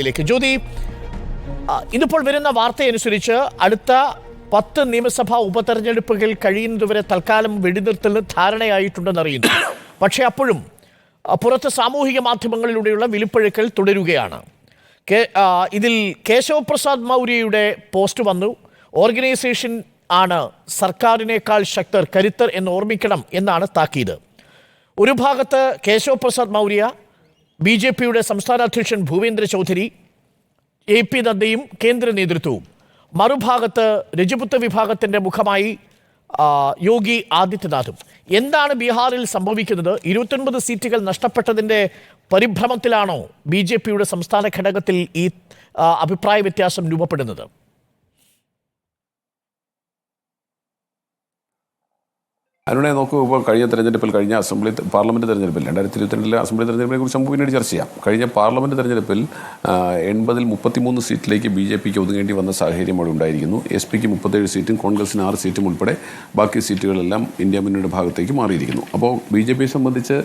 ിലേക്ക് ജ്യോതി ഇന്നിപ്പോൾ വരുന്ന വാർത്തയനുസരിച്ച് അടുത്ത പത്ത് നിയമസഭാ ഉപതെരഞ്ഞെടുപ്പുകൾ കഴിയുന്നതുവരെ തൽക്കാലം വെടിനിർത്തലിന് ധാരണയായിട്ടുണ്ടെന്ന് അറിയുന്നു പക്ഷേ അപ്പോഴും പുറത്ത് സാമൂഹിക മാധ്യമങ്ങളിലൂടെയുള്ള വിലിപ്പഴുക്കൽ തുടരുകയാണ്. ഇതിൽ കേശവപ്രസാദ് മൗര്യയുടെ പോസ്റ്റ് വന്നു. ഓർഗനൈസേഷൻ ആണ് സർക്കാരിനേക്കാൾ ശക്തർ കരുത്തർ എന്ന് ഓർമ്മിക്കണം എന്നാണ് താക്കീത്. ഒരു ഭാഗത്ത് കേശവപ്രസാദ് മൗര്യ ബി ജെ പിയുടെ സംസ്ഥാന അധ്യക്ഷൻ ഭൂപേന്ദ്ര ചൗധരി എ പി നദ്ദയും കേന്ദ്ര നേതൃത്വവും. മറുഭാഗത്ത് രജപുത്ത് വിഭാഗത്തിന്റെ മുഖമായി യോഗി ആദിത്യനാഥും. എന്താണ് ബീഹാറിൽ സംഭവിക്കുന്നത്? ഇരുപത്തൊൻപത് സീറ്റുകൾ നഷ്ടപ്പെട്ടതിന്റെ പരിഭ്രമത്തിലാണോ ബി ജെ പിയുടെ സംസ്ഥാന ഘടകത്തിൽ ഈ അഭിപ്രായ വ്യത്യാസം രൂപപ്പെടുന്നത്? അതിലൂടെ നോക്കൂ ഇപ്പോൾ കഴിഞ്ഞ തെരഞ്ഞെടുപ്പിൽ കഴിഞ്ഞ അസംബ്ലി പാർലമെന്റ് തെരഞ്ഞെടുപ്പിൽ രണ്ടായിരത്തി ഇരുപത്തിരണ്ടിലെ അസംബ്ലി തെരഞ്ഞെടുപ്പിനെ കുറിച്ച് നമുക്ക് പിന്നീട് ചർച്ച ചെയ്യാം. കഴിഞ്ഞ പാർലമെന്റ് തെരഞ്ഞെടുപ്പിൽ എൺപതിൽ മുപ്പത്തിമൂന്ന് സീറ്റിലേക്ക് ബി ജെ പിക്ക് ഒതുങ്ങേണ്ടി വന്ന സാഹചര്യം അവിടെ ഉണ്ടായിരിക്കുന്നു. എസ് പിക്ക് മുപ്പത്തേഴ് സീറ്റും കോൺഗ്രസിന് ആറ് സീറ്റും ഉൾപ്പെടെ ബാക്കി സീറ്റുകളെല്ലാം ഇന്ത്യ മുന്നണിയുടെ ഭാഗത്തേക്ക് മാറിയിരിക്കുന്നു. അപ്പോൾ ബി ജെ പിയെ സംബന്ധിച്ച്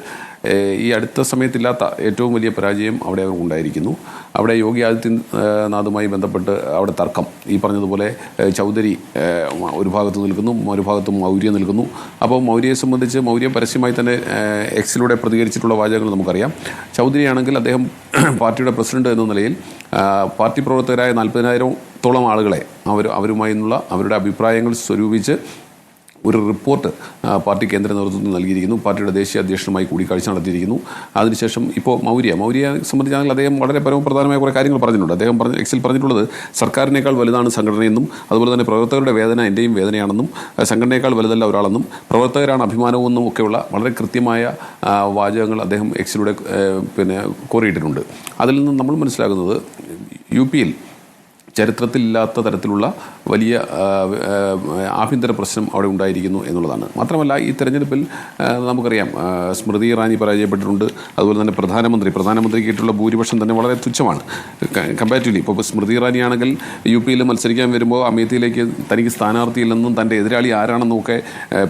ഈ അടുത്ത സമയത്തില്ലാത്ത ഏറ്റവും വലിയ പരാജയം അവിടെ ഉണ്ടായിരിക്കുന്നു. അവിടെ യോഗി ആദിത്യനാഥുമായി ബന്ധപ്പെട്ട് അവിടെ തർക്കം. ഈ പറഞ്ഞതുപോലെ ചൗധരി ഒരു ഭാഗത്ത് നിൽക്കുന്നു ഒരു ഭാഗത്ത് മൗര്യ നിൽക്കുന്നു. അപ്പോൾ മൗര്യയെ സംബന്ധിച്ച് മൗര്യ പരസ്യമായി തന്നെ എക്സിലൂടെ പ്രതികരിച്ചിട്ടുള്ള വാചകങ്ങൾ നമുക്കറിയാം. ചൗധരി ആണെങ്കിൽ അദ്ദേഹം പാർട്ടിയുടെ പ്രസിഡന്റ് എന്ന നിലയിൽ പാർട്ടി പ്രവർത്തകരായ നാൽപ്പതിനായിരത്തോളം ആളുകളെ അവർ അവരുമായുള്ള അവരുടെ അഭിപ്രായങ്ങൾ സ്വരൂപിച്ച് ഒരു റിപ്പോർട്ട് പാർട്ടി കേന്ദ്ര നേതൃത്വത്തിന് നൽകിയിരിക്കുന്നു. പാർട്ടിയുടെ ദേശീയ അധ്യക്ഷനുമായി കൂടിക്കാഴ്ച നടത്തിയിരിക്കുന്നു. അതിനുശേഷം ഇപ്പോൾ മൗര്യ. മൗര്യയെ സംബന്ധിച്ചാണെങ്കിൽ അദ്ദേഹം വളരെ പരമപ്രധാനമായ കുറേ കാര്യങ്ങൾ പറഞ്ഞിട്ടുണ്ട്. അദ്ദേഹം പറഞ്ഞ എക്സിൽ പറഞ്ഞിട്ടുള്ളത് സർക്കാരിനേക്കാൾ വലുതാണ് സംഘടനയെന്നും അതുപോലെ തന്നെ പ്രവർത്തകരുടെ വേദന എന്റെയും വേദനയാണെന്നും സംഘടനയേക്കാൾ വലുതല്ല ഒരാളെന്നും പ്രവർത്തകരാണ് അഭിമാനവുമെന്നും ഒക്കെയുള്ള വളരെ കൃത്യമായ വാചകങ്ങൾ അദ്ദേഹം എക്സിലൂടെ പിന്നെ കോറിയിട്ടിട്ടുണ്ട്. അതിൽ നിന്ന് നമ്മൾ മനസ്സിലാക്കുന്നത് യു പിയിൽ ചരിത്രത്തിലില്ലാത്ത തരത്തിലുള്ള വലിയ ആഭ്യന്തര പ്രശ്നം അവിടെ ഉണ്ടായിരിക്കുന്നു എന്നുള്ളതാണ്. മാത്രമല്ല ഈ തെരഞ്ഞെടുപ്പിൽ നമുക്കറിയാം സ്മൃതി ഇറാനി പരാജയപ്പെട്ടിട്ടുണ്ട്. അതുപോലെ തന്നെ പ്രധാനമന്ത്രി പ്രധാനമന്ത്രി കിട്ടിയുള്ള ഭൂരിപക്ഷം തന്നെ വളരെ തുച്ഛമാണ്. കമ്പാരിറ്റീവ്ലി ഇപ്പോൾ സ്മൃതി ഇറാനി ആണെങ്കിൽ യു പിയിൽ മത്സരിക്കാൻ വരുമ്പോൾ അമേത്തിയിലേക്ക് തനിക്ക് സ്ഥാനാർത്ഥിയില്ലെന്നും തന്റെ എതിരാളി ആരാണെന്നും ഒക്കെ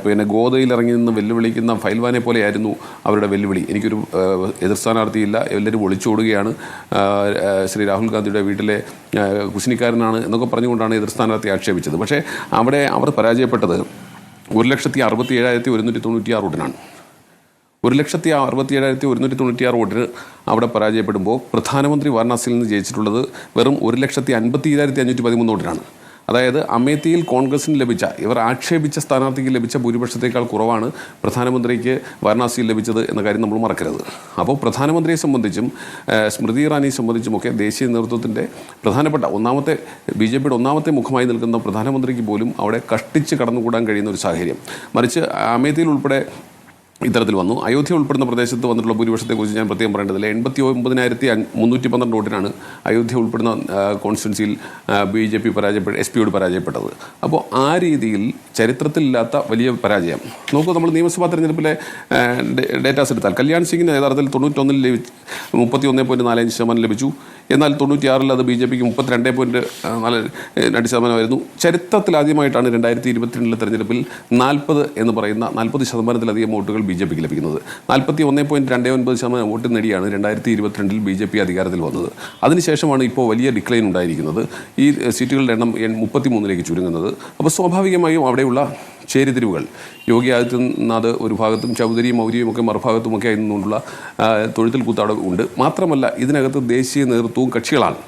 പിന്നെ ഗോതയിൽ ഇറങ്ങി നിന്ന് വെല്ലുവിളിക്കുന്ന ഫൈൽവാനെ പോലെയായിരുന്നു അവരുടെ വെല്ലുവിളി. എനിക്കൊരു എതിർ സ്ഥാനാർത്ഥിയില്ല. എല്ലാവരും ഒളിച്ചോടുകയാണ്. ശ്രീ രാഹുൽ ഗാന്ധിയുടെ വീട്ടിലെ കുശിനിക്കാരനാണ് എന്നൊക്കെ പറഞ്ഞുകൊണ്ടാണ് എതിർ സ്ഥാനാർത്ഥി ആക്ഷേപിച്ചത്. പക്ഷേ അവിടെ അവർ പരാജയപ്പെട്ടത് ഒരു ലക്ഷത്തി അറുപത്തി ഏഴായിരത്തി ഒരുന്നൂറ്റി തൊണ്ണൂറ്റി ആറ് വോട്ടിനാണ്. ഒരു ലക്ഷത്തി അറുപത്തി ഏഴായിരത്തി ഒരുന്നൂറ്റി തൊണ്ണൂറ്റി ആറ് വോട്ടിന് അവിടെ പരാജയപ്പെടുമ്പോൾ പ്രധാനമന്ത്രി വാരണാസിയിൽ നിന്ന് ജയിച്ചിട്ടുള്ളത് വെറും ഒരു ലക്ഷത്തി അൻപത്തി ഏഴായിരത്തി അഞ്ഞൂറ്റി പതിമൂന്ന് വോട്ടിനാണ്. അതായത് അമേത്തിയിൽ കോൺഗ്രസിന് ലഭിച്ച ഇവർ ആക്ഷേപിച്ച സ്ഥാനാർത്ഥിക്ക് ലഭിച്ച ഭൂരിപക്ഷത്തേക്കാൾ കുറവാണ് പ്രധാനമന്ത്രിക്ക് വാരണാസിയിൽ ലഭിച്ചത് എന്ന കാര്യം നമ്മൾ മറക്കരുത്. അപ്പോൾ പ്രധാനമന്ത്രിയെ സംബന്ധിച്ചും സ്മൃതി ഇറാനിയെ സംബന്ധിച്ചുമൊക്കെ ദേശീയ നേതൃത്വത്തിന്റെ പ്രധാനപ്പെട്ട ഒന്നാമത്തെ ബി ജെ പിയുടെ ഒന്നാമത്തെ മുഖമായി നിൽക്കുന്ന പ്രധാനമന്ത്രിക്ക് പോലും അവിടെ കഷ്ടിച്ച് കടന്നുകൂടാൻ കഴിയുന്ന ഒരു സാഹചര്യം. മറിച്ച് അമേത്തിയിൽ ഉൾപ്പെടെ ഇത്തരത്തിൽ വന്നു. അയോധ്യ ഉൾപ്പെടുന്ന പ്രദേശത്ത് വന്നിട്ടുള്ള ഭൂരിപക്ഷത്തെക്കുറിച്ച് ഞാൻ പ്രത്യേകം പറയേണ്ടതില്ല. എൺപത്തി ഒമ്പതിനായിരത്തി മുന്നൂറ്റി പന്ത്രണ്ട് വോട്ടിനാണ് അയോധ്യ ഉൾപ്പെടുന്ന കോൺസ്റ്റിറ്റ്യൻസിയിൽ ബി ജെ പി പരാജയപ്പെട്ട എസ് പിയോട് പരാജയപ്പെട്ടത്. അപ്പോൾ ആ രീതിയിൽ ചരിത്രത്തിലില്ലാത്ത വലിയ പരാജയം. നോക്കൂ നമ്മൾ നിയമസഭാ തെരഞ്ഞെടുപ്പിലെ ഡേറ്റാസ് എടുത്താൽ കല്യാൺ സിംഗിന് യഥാർത്ഥത്തിൽ തൊണ്ണൂറ്റൊന്നിൽ ലഭിച്ചു മുപ്പത്തി ഒന്ന് പോയിന്റ് നാലഞ്ച് ശതമാനം ലഭിച്ചു. എന്നാൽ തൊണ്ണൂറ്റിയാറിൽ അത് ബി ജെ പിക്ക് മുപ്പത്തിരണ്ട് പോയിന്റ് നാല് രണ്ട് ശതമാനമായിരുന്നു. ചരിത്രത്തിൽ ആദ്യമായിട്ടാണ് രണ്ടായിരത്തി ഇരുപത്തിരണ്ടിലെ തെരഞ്ഞെടുപ്പിൽ നാൽപ്പത് എന്ന് പറയുന്ന നാൽപ്പത് ശതമാനത്തിലധികം വോട്ടുകൾ ബി ജെ പിക്ക് ലഭിക്കുന്നത്. നാൽപ്പത്തി ഒന്ന് പോയിന്റ് രണ്ട് ഒൻപത് ശതമാനം വോട്ട് നേടിയാണ് രണ്ടായിരത്തി ഇരുപത്തിരണ്ടിൽ ബി ജെ പി അധികാരത്തിൽ വന്നത്. അതിനുശേഷമാണ് ഇപ്പോൾ വലിയ ഡിക്ലൈൻ ഉണ്ടായിരിക്കുന്നത്. ഈ സീറ്റുകളുടെ എണ്ണം മുപ്പത്തി മൂന്നിലേക്ക് ചുരുങ്ങുന്നത്. അപ്പോൾ സ്വാഭാവികമായും അവിടെയുള്ള ചേരിതിരിവുകൾ യോഗി ആദിത്യനാഥ് ഒരു ഭാഗത്തും ചൗധരി മൗര്യയും ഒക്കെ മറുഭാഗത്തുമൊക്കെ ആയിരുന്നുകൊണ്ടുള്ള തൊഴുത്തിൽ കൂത്താട ഉണ്ട്. മാത്രമല്ല ഇതിനകത്ത് ദേശീയ നേതൃത്വവും കക്ഷികളാണ്.